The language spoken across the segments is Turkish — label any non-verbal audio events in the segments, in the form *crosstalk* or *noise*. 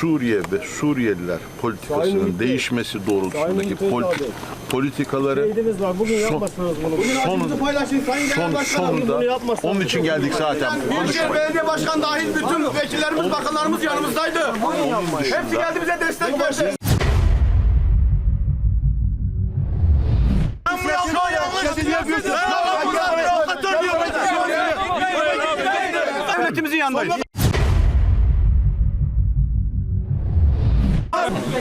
Suriye ve Suriyeliler politikasının değişmesi doğrultusundaki politi- politikaları Şehidimiz var. Bugün son, son, son, sonunda onun için geldik zaten. Büyükşehir. Belediye Başkan dahil bütün vekillerimiz, bakanlarımız yanımızdaydı. Hepsi geldi bize destek verdi. Devletimizin yanındayız.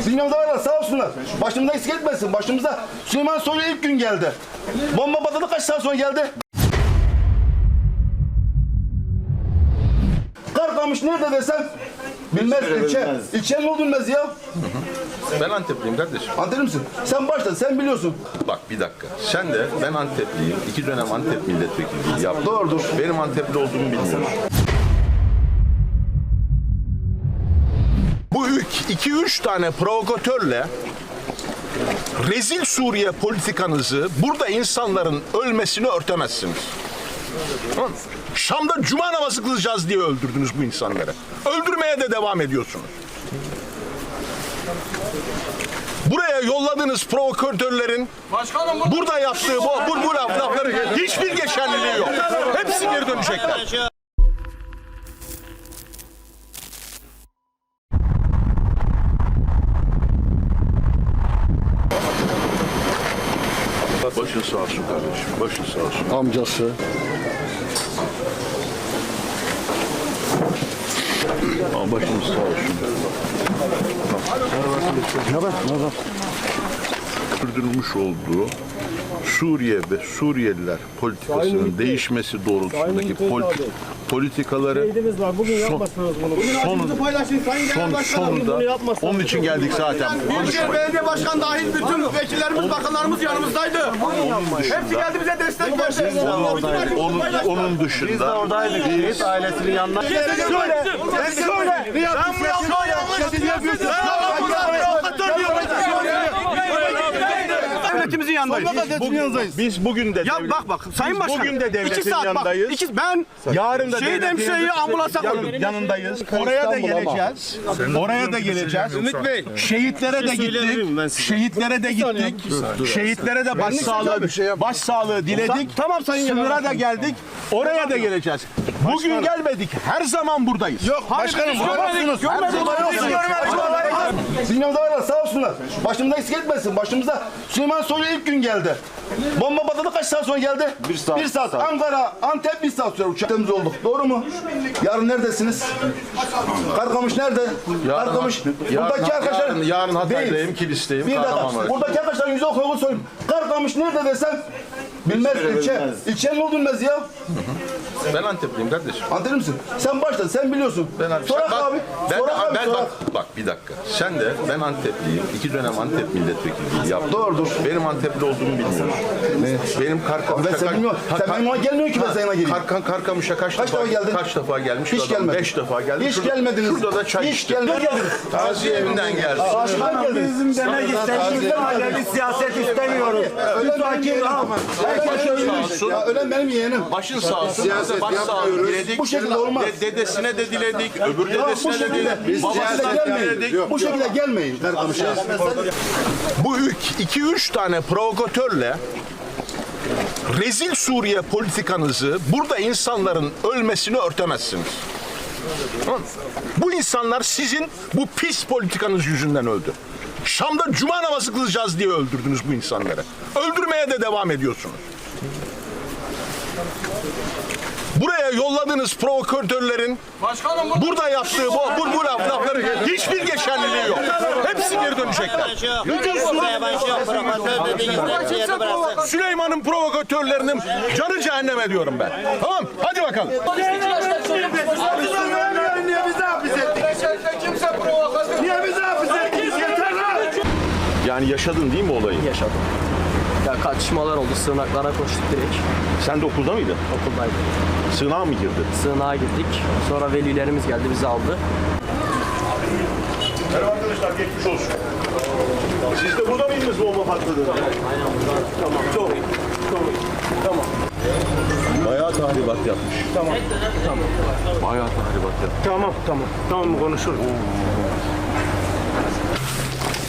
Dünyada var sağ olsunlar. Başımıza eksik etmesin. Başımıza Süleyman Soylu ilk gün geldi. Bomba patladı kaç saat sonra geldi? Karkamış nerede desem bilmez ilçe. İlçe mi bilmez ya? Ben Antepliyim kardeşim. Antepli misin? Sen başla sen biliyorsun. Bak bir dakika. Sen de ben Antepliyim. İki dönem Antep milletvekilliği yaptım. Doğrudur. Benim Antepli olduğumu bilmiyorum. Bu ilk iki üç tane provokatörle rezil Suriye politikanızı burada insanların ölmesini örtemezsiniz. Tamam? Şam'da cuma namazı kılacağız diye öldürdünüz bu insanları. Öldürmeye de devam ediyorsunuz. Buraya yolladığınız provokatörlerin burada yaptığı bu, bu, bu laf, lafları hiçbir geçerliliği yok. Hepsi geri dönecekler. Başın sağ olsun kardeşim. Başın sağ olsun. Amcası. Ama başınız sağ olsun. Sürdürülmüş olduğu Suriye ve Suriyeliler politikasının değişmesi doğrultusundaki politi- politikaları var. Bugün son, yapmasanız bunu. son, paylaşın Sayın Genel son, Başkanım. sonunda bunu onun için geldik zaten. Büyükşehir. Belediye Başkan dahil bütün vekillerimiz, bakanlarımız yanımızdaydı. Hepsi geldi bize destek verdi. Onun, onun dışında biz ailesinin yanında. Devletimizin yanındayız. bugün, biz bugün de Ya devlet- bak bak Sayın biz Başkan. bugün de devletin iki saat yanındayız. bak. iki, ben Yarın da şehit devletin hemşireyi ambulansa yan- koydum. yanındayız. Oraya da geleceğiz. Oraya da geleceğiz. Ümit Bey. Şehitlere de gittik. Şehitlere de gittik. Şehitlere de başsağlığı başsağlığı diledik. Tamam Sayın Sınıra da geldik. Oraya da geleceğiz. Bugün gelmedik. Her zaman buradayız. Yok Başkanım görmedik. Dünyada var sağ olsunlar. Başımıza eksik etmesin. Başımıza Süleyman Soylu ilk gün geldi. Bomba patladı kaç saat sonra geldi? Bir saat. Bir saat. Ankara, Antep bir saat sonra uçaklarımız olduk. Doğru mu? Yarın neredesiniz? Karkamış nerede? Karkamış. Buradaki arkadaşlar... yarın, yarın Hatay'dayım, Değil. Kilis'teyim. Bir dakika. Buradaki arkadaşların yüzü okuyup söyleyeyim. Karkamış nerede desem bilmez ilçe. İlçe mi bilmez ya? Ben Antepliyim kardeşim. Antepli misin? Sen başla sen biliyorsun. Ben abi, Sorak bak, abi. Ben, Sorak abi. ben sorak. bak, bak bir dakika. Sen de ben Antepliyim. İki dönem Antep milletvekilliği yaptım. Doğrudur. Benim Antepli olduğumu bilmiyorum. Benim Karkamış'a Ben sen bilmiyorum. Sen benim yanıma gelmiyorsun ki ben yanına geleyim. Karkan Karkamış'a kaç, Kaç defa, defa geldin? Kaç defa gelmiş? Hiç gelmedin. Beş defa geldi. Hiç Şurada- gelmediniz. Şurada da çay Hiç gelmediniz. *laughs* Taziye evinden geldi. Aşıktan geldiniz. demek istedim. Ailevi siyaset istemiyoruz. Ölmüş. Ya ölen benim yeğenim. Başın sağ olsun. Siyaset diledik. Bu şekilde olmaz. De- dedesine de diledik. Öbür Ya dedesine de şekilde, diledik. bu şekilde Babasına diledik. Bu şekilde gelmeyin. Bu ilk iki üç tane provokatörle rezil Suriye politikanızı burada insanların ölmesini örtemezsiniz. Tamam? Bu insanlar sizin bu pis politikanız yüzünden öldü. Şam'da cuma namazı kılacağız diye öldürdünüz bu insanları. Öldürmeye de devam ediyorsunuz. Buraya yolladığınız provokatörlerin burada yaptığı bu, bu, bu laf, lafları hiçbir geçerliliği yok. Hepsi geri dönecekler. Bütün Süleyman'ın provokatörlerinin canı cehenneme diyorum ben. Tamam hadi bakalım. Niye bizi hapis ettik? Niye bizi hapis ettik? Yeter lan! Yani yaşadın değil mi olayı? yaşadım. Ya kaçışmalar oldu, sığınaklara koştuk direkt. Sen de okulda mıydın? Okuldaydık. Sığınağa mı girdin? Sığınağa girdik. Sonra velilerimiz geldi, bizi aldı. Merhaba arkadaşlar geçmiş olsun. Siz de burada mıydınız bomba patladı? Aynen burada. Tamam çok. Bayağı tahribat yapmış. Bayağı tahribat yapmış. Tamam tamam. Tamam konuşuruz.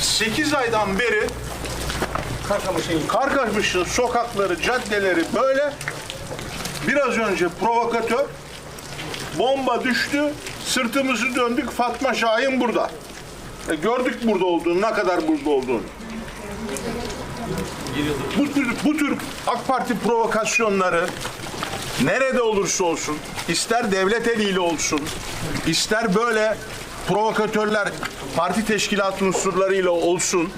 8 aydan beri Karkamış'ın sokakları, caddeleri böyle. Biraz önce provokatör bomba düştü, sırtımızı döndük. Fatma Şahin burada. E, gördük burada olduğunu, ne kadar burada olduğunu. Bu tür, bu tür AK Parti provokasyonları nerede olursa olsun, ister devlet eliyle olsun, ister böyle provokatörler parti teşkilatı unsurlarıyla olsun,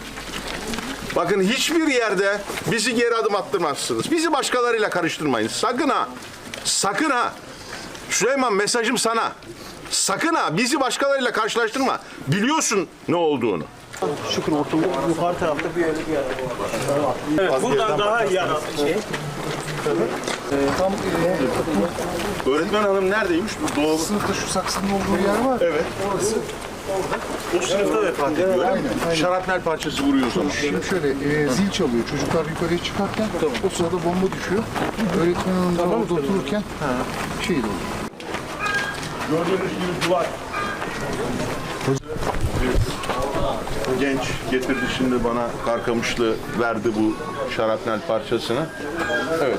bakın hiçbir yerde bizi geri adım attırmazsınız. Bizi başkalarıyla karıştırmayın. Sakın ha, sakın ha. Süleyman mesajım sana. Sakın ha bizi başkalarıyla karşılaştırma. Biliyorsun ne olduğunu. Yukarı tarafta bir öyle bir yer var. Evet, buradan daha iyi yaralı şey. Öğretmen hanım neredeymiş? Bu doğru. Sınıfta şu saksının olduğu yer var. Evet. Orası. O sınıfta vefat ediyor. öyle mi? Şarapnel parçası vuruyor o zaman. Şimdi şöyle e, zil çalıyor. Çocuklar yukarıya çıkarken o sırada bomba düşüyor. Öğretmen hanım da orada otururken şehit oluyor. Gördüğünüz gibi duvar. Genç getirdi şimdi bana Karkamışlı verdi bu şarapnel parçasını. Evet.